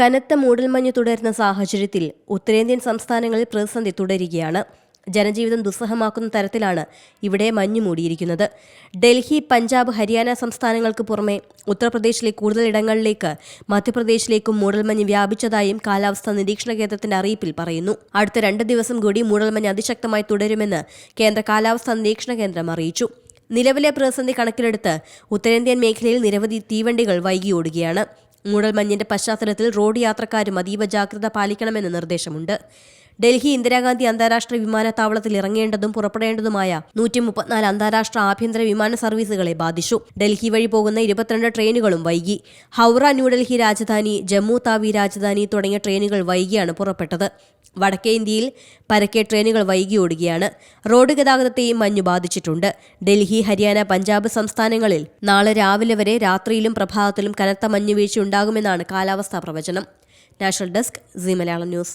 കനത്ത മൂടൽമഞ്ഞ് തുടരുന്ന സാഹചര്യത്തിൽ ഉത്തരേന്ത്യൻ സംസ്ഥാനങ്ങളിൽ പ്രതിസന്ധി തുടരുകയാണ്. ജനജീവിതം ദുസ്സഹമാക്കുന്ന തരത്തിലാണ് ഇവിടെ മഞ്ഞ് മൂടിയിരിക്കുന്നത്. ഡൽഹി പഞ്ചാബ് ഹരിയാന സംസ്ഥാനങ്ങൾക്ക് പുറമെ ഉത്തർപ്രദേശിലെ കൂടുതൽ ഇടങ്ങളിലേക്ക് മധ്യപ്രദേശിലേക്കും മൂടൽമഞ്ഞ് വ്യാപിച്ചതായും കാലാവസ്ഥാ നിരീക്ഷണ കേന്ദ്രത്തിന്റെ അറിയിപ്പിൽ പറയുന്നു. അടുത്ത രണ്ട് ദിവസം കൂടി മൂടൽമഞ്ഞ് അതിശക്തമായി തുടരുമെന്ന് കേന്ദ്ര കാലാവസ്ഥാ നിരീക്ഷണ കേന്ദ്രം അറിയിച്ചു. നിലവിലെ പ്രതിസന്ധി കണക്കിലെടുത്ത് ഉത്തരേന്ത്യൻ മേഖലയിൽ നിരവധി തീവണ്ടികൾ വൈകിയോടുകയാണ്. മൂടൽമഞ്ഞിന്റെ പശ്ചാത്തലത്തിൽ റോഡ് യാത്രക്കാരും അതീവ ജാഗ്രത പാലിക്കണമെന്ന് നിർദ്ദേശമുണ്ട്. ഡൽഹി ഇന്ദിരാഗാന്ധി അന്താരാഷ്ട്ര വിമാനത്താവളത്തിൽ ഇറങ്ങേണ്ടതും പുറപ്പെടേണ്ടതുമായ നൂറ്റി മുപ്പത്തിനാല് അന്താരാഷ്ട്ര ആഭ്യന്തര വിമാന സർവീസുകളെ ബാധിച്ചു. ഡൽഹി വഴി പോകുന്ന ഇരുപത്തിരണ്ട് ട്രെയിനുകളും വൈകി. ഹൗറ ന്യൂഡൽഹി രാജധാനി ജമ്മു താവി രാജധാനി തുടങ്ങിയ ട്രെയിനുകൾ വൈകിയാണ് പുറപ്പെട്ടത്. വടക്കേ ഇന്ത്യയിൽ പരക്കെ ട്രെയിനുകൾ വൈകി ഓടുകയാണ്. റോഡ് ഗതാഗതത്തെയും മഞ്ഞു ബാധിച്ചിട്ടുണ്ട്. ഡൽഹി ഹരിയാന പഞ്ചാബ് സംസ്ഥാനങ്ങളിൽ നാളെ രാവിലെ വരെ രാത്രിയിലും പ്രഭാതത്തിലും കനത്ത മഞ്ഞുവീഴ്ച ഉണ്ടാകുമെന്നാണ് കാലാവസ്ഥാ പ്രവചനം. National desk C Malayalam news.